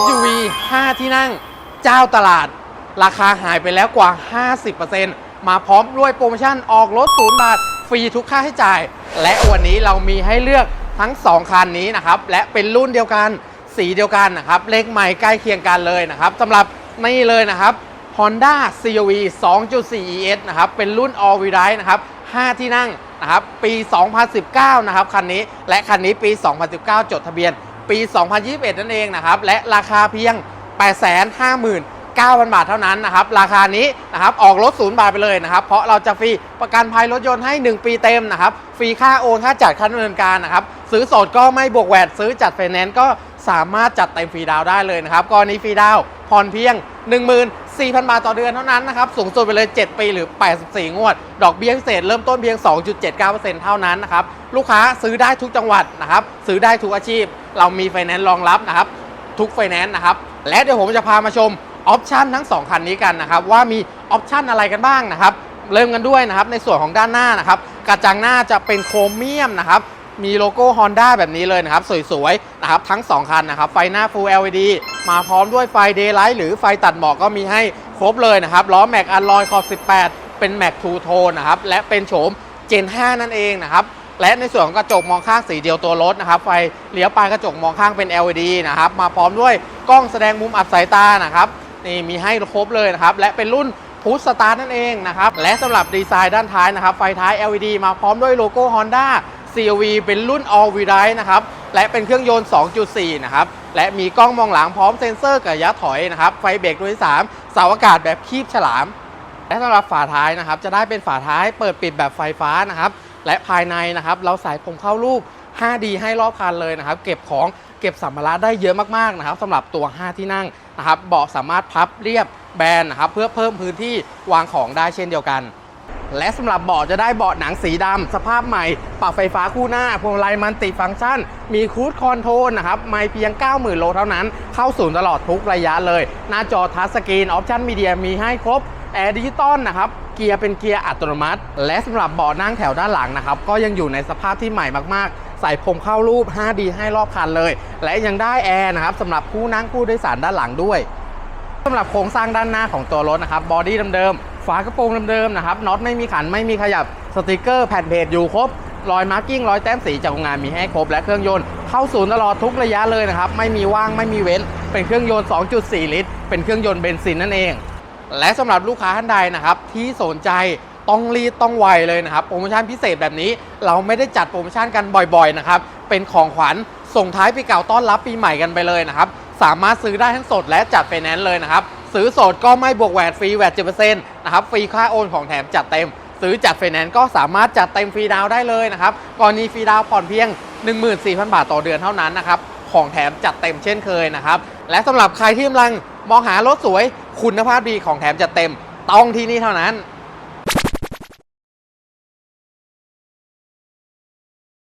SUV 5 ที่นั่งเจ้าตลาด ราคาหายไปแล้วกว่า 50%มาพร้อมด้วยโปรโมชั่นออกรถศูนย์บาท ฟรีทุกค่าใช้จ่าย และวันนี้เรามีให้เลือกทั้ง 2 คันนี้นะครับ และเป็นรุ่นเดียวกันสีเดียวกันนะครับ เลขใหม่ใกล้เคียงกันเลยนะครับสำหรับนี่เลยนะครับ Honda CRV 2.4 ES นะครับ เป็นรุ่น All Wheel Drive นะครับ 5 ที่นั่งนะครับ ปี 2019 นะครับ คันนี้ และคันนี้ปี 2019 จดทะเบียน ปี 2021 นั่นเองนะครับ และราคาเพียง 8 5 0 0 0 9,000 บาทเท่านั้นนะครับราคานี้นะครับออกรถศูนย์บาทไปเลยนะครับเพราะเราจะฟรีประกันภัยรถยนต์ให้ 1 ปีเต็มนะครับฟรีค่าโอนค่าจัดค่าดำเนินการนะครับซื้อสดก็ไม่บวกแวดซื้อจัดไฟแนนซ์ก็สามารถจัดเต็มฟรีดาวได้เลยนะครับกรณีฟรีดาวผ่อนเพียง 14,000 บาทต่อเดือนเท่านั้นนะครับ สูงสุดไปเลย 7 ปีหรือ 84 งวด ดอกเบี้ยพิเศษเริ่มต้นเพียง 2.79%เท่านั้นนะครับ ลูกค้าซื้อได้ทุกจังหวัดนะครับ ซื้อได้ทุกอาชีพ เรามีไฟแนนซ์รองรับนะครับ ทุกไฟแนนซ์นะครับ และเดี๋ยวผมจะพามาชม ออปชันทั้ง 2 คันนี้กันนะครับว่ามีออปชันอะไรกันบ้างนะครับเริ่มกันด้วยนะครับในส่วนของด้านหน้านะครับกระจังหน้าจะเป็นโครเมียมนะครับมีโลโก้ Honda แบบนี้เลยนะครับ สวยๆนะครับทั้ง 2 คันนะครับ ไฟหน้า Full LED มาพร้อมด้วยไฟ Daylight หรือไฟตัดหมอกก็มีให้ครบเลยนะครับล้อแม็กอัลลอยขอบ18 เป็นแม็กทูโทนนะครับ และเป็นโฉม Gen 5 นั่นเองนะครับ และในส่วนของกระจกมองข้างสีเดียวตัวรถนะครับ ไฟเลี้ยวปลายกระจกมองข้างเป็น LED นะครับ มาพร้อมด้วยกล้องแสดงมุมอับสายตานะครับ นี่มีให้ครบเลยนะครับ และเป็นรุ่นพุชสตาร์นั่นเองนะครับ และสำหรับดีไซน์ด้านท้ายนะครับ ไฟท้าย LED มาพร้อมด้วยโลโก้ Honda CRV เป็นรุ่น All Wheel Drive นะครับ และเป็นเครื่องยนต์ 2.4 นะครับ และมีกล้องมองหลังพร้อมเซ็นเซอร์กับระยะถอยนะครับ ไฟเบรกตัวที่3เสาอากาศแบบคีบฉลาม และสำหรับฝาท้ายนะครับ จะได้เป็นฝาท้ายเปิดปิดแบบไฟฟ้านะครับ และภายในนะครับ เราใส่ผมเข้ารูป 5D ให้รอบคันเลยนะครับ เก็บของเก็บสัมภาระได้เยอะมากๆนะครับสำหรับตัว 5 ที่นั่ง นะครับเบาะสามารถพับเรียบแบนนะครับเพื่อเพิ่มพื้นที่วางของได้เช่นเดียวกัน และสำหรับเบาะจะได้เบาะหนังสีดำสภาพใหม่ปรับไฟฟ้าคู่หน้าพวงมาลัยมันติฟังก์ชัน มีคูดคอนโทรลนะครับไม่เพียง 90,000 โลเท่านั้น เข้าศูนย์ตลอดทุกระยะเลย หน้าจอทัชสกรีนออปชั่นมีเดียมีให้ครบแอร์ดิจิตอลนะครับ เกียร์เป็นเกียร์อัตโนมัติ และสำหรับเบาะนั่งแถวด้านหลังนะครับ ก็ยังอยู่ในสภาพที่ใหม่มากๆ ใส่พรมเข้ารูป 5D ให้รอบคันเลย และยังได้แอร์นะครับสำหรับผู้นั่งผู้โดยสารด้านหลังด้วยสำหรับโครงสร้างด้านหน้าของตัวรถนะครับบอดี้เดิมๆฝากระโปรงเดิมๆนะครับน็อตไม่มีขันไม่มีขยับสติกเกอร์แผ่นเพจอยู่ครบรอยมาร์กิ้งรอยแต้มสีจากโรงงานมีให้ครบและเครื่องยนต์เข้าศูนย์ตลอดทุกระยะเลยนะครับไม่มีว่างไม่มีเว้น เป็นเครื่องยนต์ 2.4 ลิตร เป็นเครื่องยนต์เบนซินนั่นเอง และสำหรับลูกค้าท่านใดนะครับที่สนใจต้องรีดต้องไวเลยนะครับโปรโมชั่นพิเศษแบบนี้ เราไม่ได้จัดโปรโมชั่นกันบ่อยๆนะครับเป็นของขวัญส่งท้ายปีเก่าต้อนรับปีใหม่กันไปเลยนะครับสามารถซื้อได้ทั้งสดและจัดไฟแนนซ์เลยนะครับซื้อสดก็ไม่บวกแวดฟรีแวดเจ็นะครับฟรีค่าโอนของแถมจัดเต็ม ซื้อจัดไฟแนนซ์ก็สามารถจัดเต็มฟรีดาวได้เลยนะครับกรณีฟรีดาวผ่อนเพียง 14,000 บาทต่อเดือนเท่านั้นนะครับ ของแถมจัดเต็มเช่นเคยนะครับ และสำหรับใครที่กำลังมองหารถสวยคุณภาพดีของแถมจัดเต็มต้องที่นี่เท่านั้น